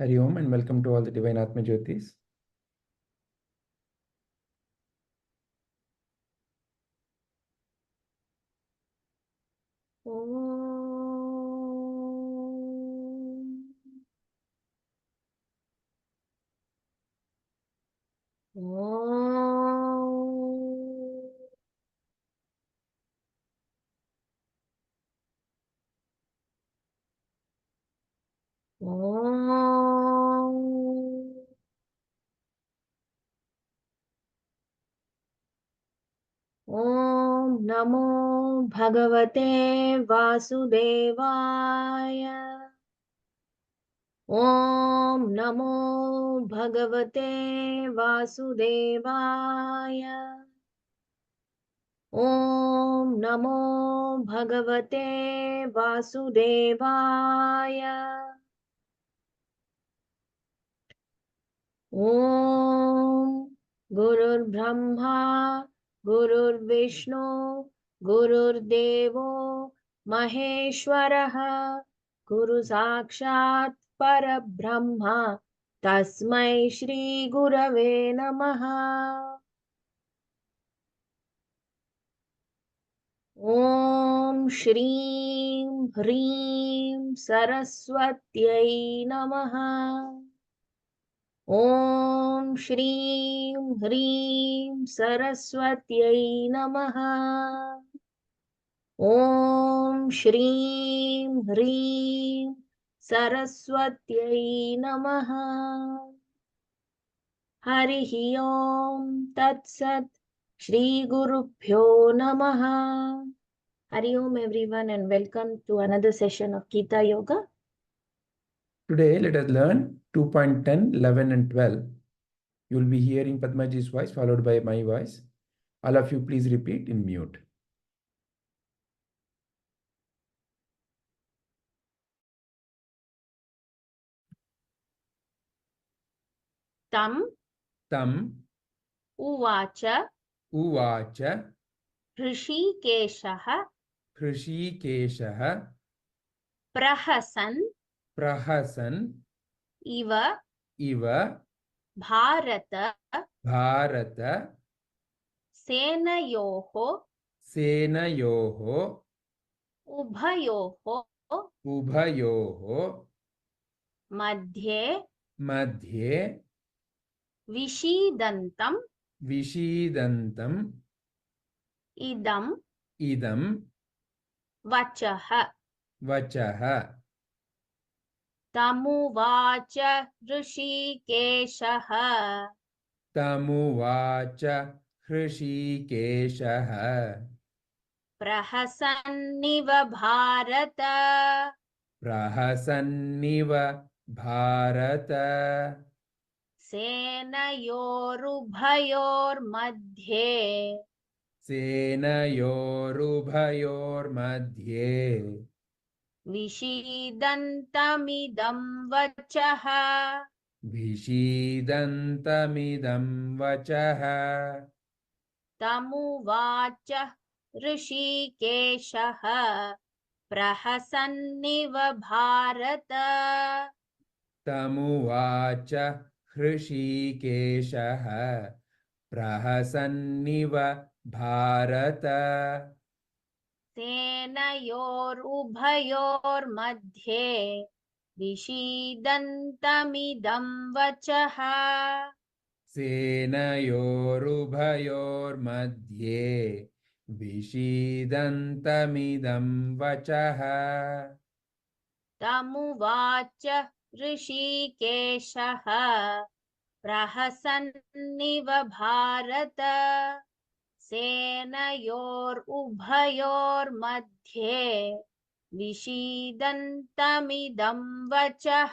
Hari Om and welcome to all the Divine Atma Jyotis. नमो भगवते वासुदेवाय। ॐ नमो भगवते वासुदेवाय। ॐ नमो भगवते वासुदेवाय। ॐ गुरुर्ब्रह्मा गुरुर्विष्णु गुरुर्देवो महेश्वरः गुरु साक्षात् परब्रह्म तस्मै श्रीगुरवे नमः। ॐ श्रीं ह्रीं सरस्वत्यै नमः ॐ श्रीं ह्रीं सरस्वत्यै नमः। ॐ श्रीं ह्रीं सरस्वत्यै नमः। हरिः ॐ तत्सत् श्रीगुरुभ्यो नमः। हरि ओम everyone and welcome to another session of Gita Yoga. Today, let us learn 2.10, 11 and 12. You will be hearing Padmaji's voice followed by my voice. All of you please repeat in mute. Tam. Tam. Uvacha. Uvacha. Hrishikeshah. Hrishikeshah. Prahasan. प्रहसन इव इव भारत भारत सेनयोः सेनयोः उभयोः उभयोः मध्ये मध्ये विषीदन्तं विषीदन्तम् इदम इदं वचः। वचः। तमुवाच ऋषिकेशः। तमुवाच हृषीकेशः प्रहसन्निव भारत। प्रहसन्निव भारत। सेनयोरुभयोर्मध्ये। सेनयोरुभयोर्मध्ये। विषीदन्तमिदं वचः। विषीदन्तमिदं वचः। तमुवाच ऋषिकेशः प्रहसन्निव भारत। तमुवाच हृषीकेशः प्रहसन्निव भारत। सेनयोरुभयोर्मध्ये विषीदन्तमिदं वचः। सेनयोरुभयोर्मध्ये विषीदन्तमिदं वचः। तमुवाच ऋषिकेशः प्रहसन्निव भारत सेनयोरुभयोर्मध्ये विषीदन्तमिदं वचः।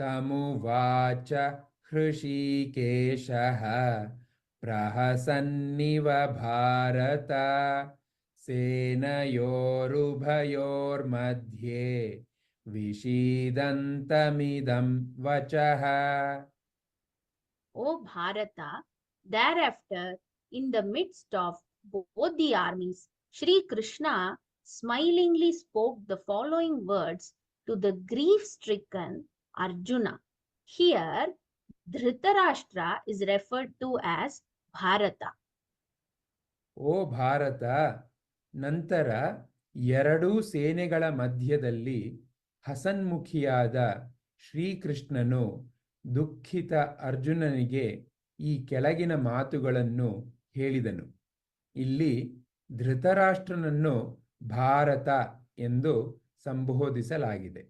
तमुवाच हृषीकेशः प्रहसन्निव भारत। सेनयोरुभयोर्मध्ये विषीदन्तमिदं वचः। O Bharata, thereafter, in the midst of both the armies, Sri Krishna smilingly spoke the following words to the grief stricken Arjuna. Here, Dhritarashtra is referred to as Bharata. ಓ ಭಾರತ ನಂತರ ಎರಡೂ ಸೇನೆಗಳ ಮಧ್ಯದಲ್ಲಿ ಹಸನ್ಮುಖಿಯಾದ ಶ್ರೀಕೃಷ್ಣನು ದುಃಖಿತ ಅರ್ಜುನನಿಗೆ ಈ ಕೆಳಗಿನ ಮಾತುಗಳನ್ನು ಹೇಳಿದನು. ಇಲ್ಲಿ ಧೃತರಾಷ್ಟ್ರನನ್ನು ಭಾರತ ಎಂದು ಸಂಬೋಧಿಸಲಾಗಿದೆ.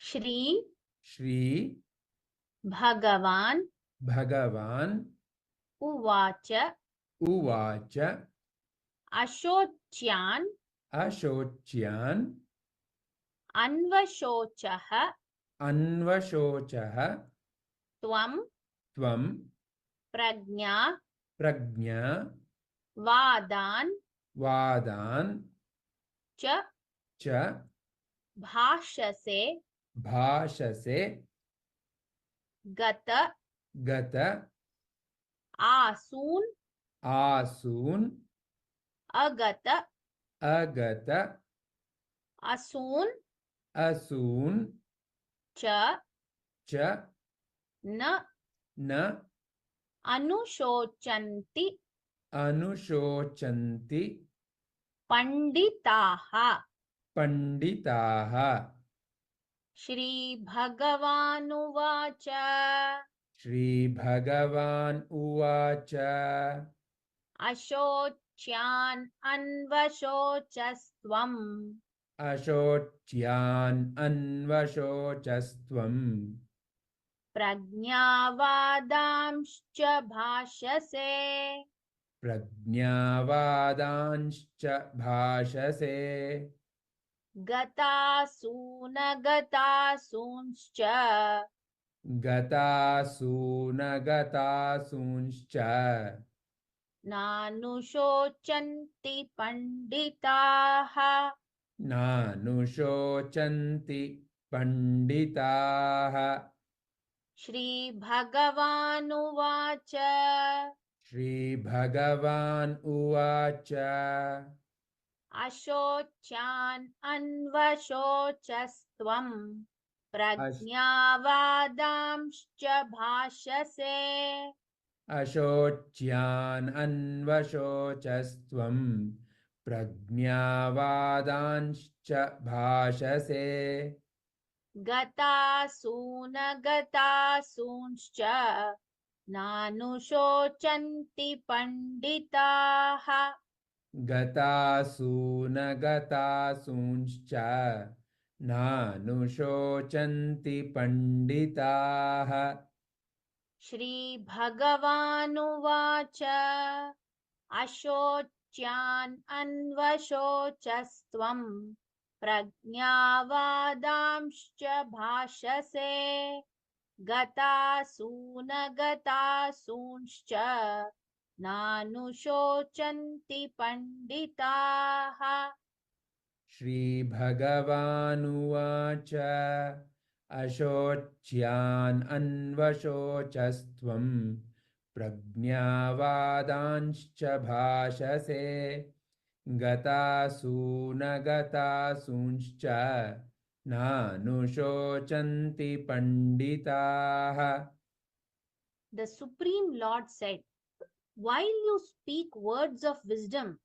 ಶ್ರೀ ಶ್ರೀ ಭಗವಾನ್ ಭಗವಾನ್ ಉವಾಚ ಉವಾಚ ಅಶೋಚ್ಯಾನ್ ಅಶೋಚ್ಯಾನ್ अन्वशोचः। अन्वशोचः। त्वं। त्वं। प्रज्ञा। प्रज्ञा। वादान्। वादान्। च। च। भाषसे भाषसे गत। गत। आसून। आसून। अगत। अगत। असून। असून च च न न अनुशोचन्ति अनुशोचन्ति पंडिताः पंडिताः श्री भगवानुवाच उवाच अशोच्यान् अन्वशोचस्त्वम् अशोच्यान् अन्वशोचस्त्वम्। प्रज्ञावादांश्च भाषसे प्रज्ञावादांश्च भाषसे गतासूनगतासूंश्च। गतासूनगतासूंश्च। नानुशोचन्ति पण्डिताः। नानुशोचन्ति पण्डिताः। श्रीभगवानुवाच। श्रीभगवान् उवाच। अशोच्यान् अन्वशोचस्त्वम् प्रज्ञावादांश्च भाषसे अशोच्यान् अन्वशोचस्त्वम् प्रज्ञावादांश्च भाषसे। गतासूनगतासूंश्च नानुशोचन्ति पण्डिताः। गतासूनगतासूंश्च नानुशोचन्ति पण्डिताः। श्रीभगवानुवाच अशोच अन्वशोचस्त्वम् प्रज्ञावादांश्च भाषसे गतासूनगतासूंश्च नानुशोचन्ति पण्डिताः। श्रीभगवानुवाच। अशोच्यान् अन्वशोचस्त्वं प्रज्ञावादांश्च भाषसे गतासूनगतासूंश्च नानुशोचन्ति पण्डिताः The Supreme Lord said, While you speak words of wisdom,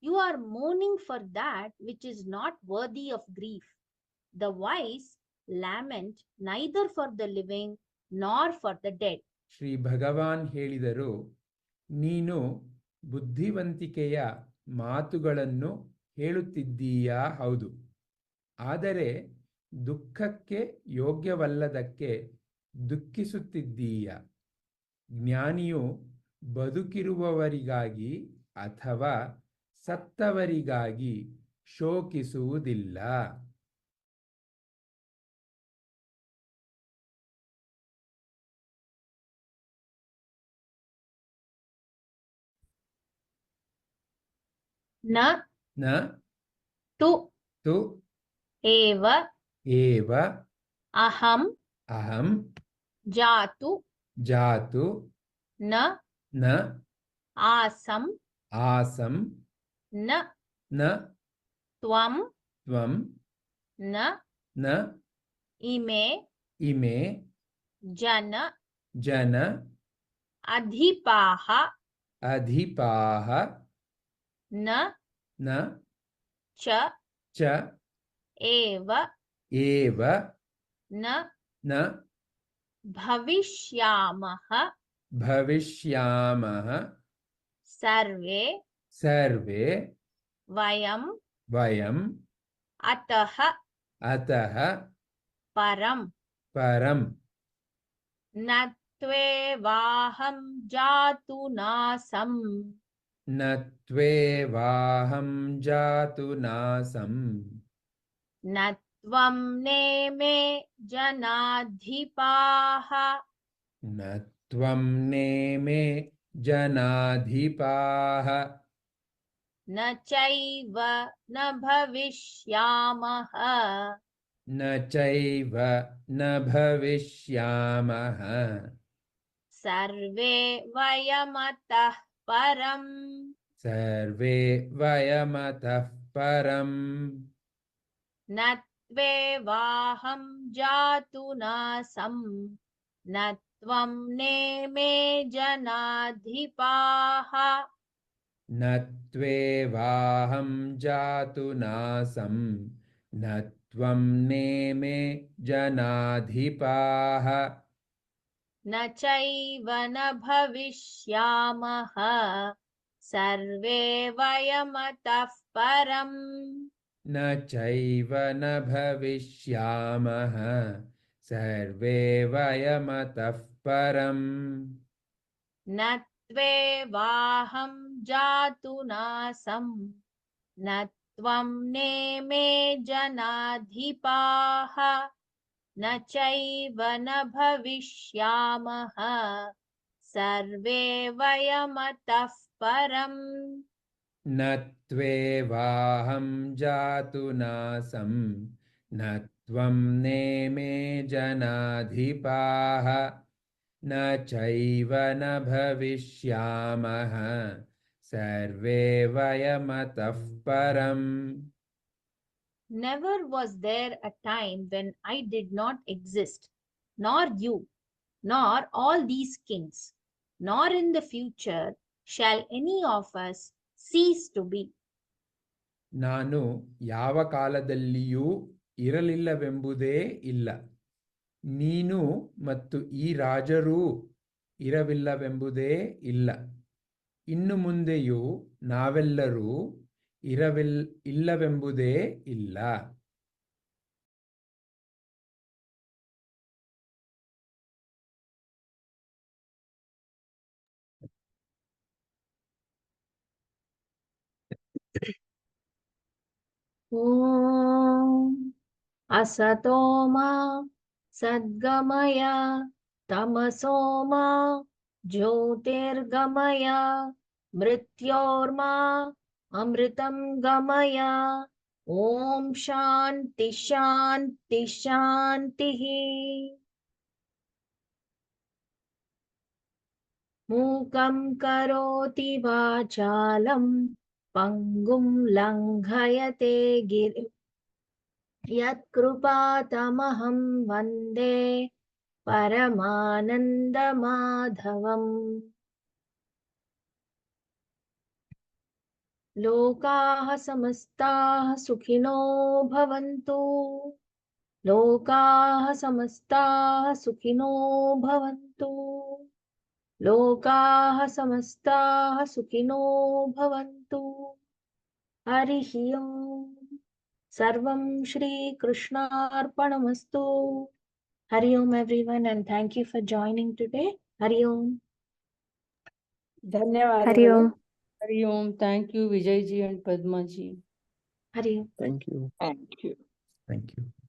you are mourning for that which is not worthy of grief. The wise lament neither for the living nor for the dead. Shri Bhagwan ಹೇಳಿದರು, ನೀನು ಬುದ್ಧಿವಂತಿಕೆಯ ಮಾತುಗಳನ್ನು ಹೇಳುತ್ತಿದ್ದೀಯಾ? ಹೌದು. ಆದರೆ ದುಃಖಕ್ಕೆ ಯೋಗ್ಯವಲ್ಲದಕ್ಕೆ ದುಃಖಿಸುತ್ತಿದ್ದೀಯ? ಜ್ಞಾನಿಯು ಬದುಕಿರುವವರಿಗಾಗಿ ಅಥವಾ ಸತ್ತವರಿಗಾಗಿ ಶೋಕಿಸುವುದಿಲ್ಲ. न न तु तु एव एव अहम् अहम् जातु जातु न न आसम् आसम् न न त्वं त्वं न न इमे इमे जन जन अधिपाः अधिपाः न न च च एव एव न न भविष्यामः। भविष्यामः। सर्वे सर्वे वयं वयम् अतः अतः परं परम्। न त्वेवाहं जातु नासम्। न त्वेवाहं जातु नासम्। न त्वं नेमे जनाधिपाः। न त्वं नेमे जनाधिपाः। न चैव न भविष्यामः। न चैव न भविष्यामः। सर्वे वयमतः परम्। सर्वे वयमतः परम्। न त्वेवाहं जातु नासम् न त्वं नेमे जनाधिपाः। न त्वेवाहं जातु नासं। न त्वं नेमे जनाधिपाः। न चैव न भविष्यामः। सर्वे वयमतः परम्। न चैव न भविष्यामः। सर्वे वयमतः परम्। न त्वेवाहं जातु नासम्। न त्वं नेमे जनाधिपाः। न चैव न भविष्यामः। सर्वे वयमतः परम्। न त्वेवाहं जातु नासं न त्वं नेमे जनाधिपाः। न चैव न भविष्यामः। सर्वे वयमतः परम्। Never was there a time when I did not exist, nor you, nor all these kings, nor in the future shall any of us cease to be. ನಾನು ಯಾವ ಕಾಲದಲ್ಲಿಯೂ ಇರಲಿಲ್ಲವೆಂಬುದೇ ಇಲ್ಲ ನೀನು ಮತ್ತು ಈ ರಾಜರೂ ಇರವಿಲ್ಲವೆಂಬುದೇ ಇಲ್ಲ ಇನ್ನು ಮುಂದೆಯೂ ನಾವೆಲ್ಲರೂ ಇರವಿಲ್ ಇಲ್ಲವೆಂಬುದೇ ಇಲ್ಲ ॐ असतो मा सद्गमय तमसो मा ज्योतिर्गमय मृत्योर्मा అమృతం గమయ. ఓం శాంతి శాంతి శాంతి. మూకం కరోతి వాచాలం పంగుం లంఘయతే గిరి. యత్కృపాతమహం వందే పరమానందమాధవం. लोकाः समस्ताः सुखिनो भवन्तु लोकाः समस्ताः सुखिनो भवन्तु लोकाः समस्ताः सुखिनो भवन्तु हरिः ओम् సర్వం శ్రీ కృష్ణార్పణమస్తు. Hari Om everyone and thank you for joining today. Hari Om. ధన్యవాదాలు Hari Hari Om. Thank you, Vijay ji and Padma ji. Hari Om. Thank you. Thank you. Thank you.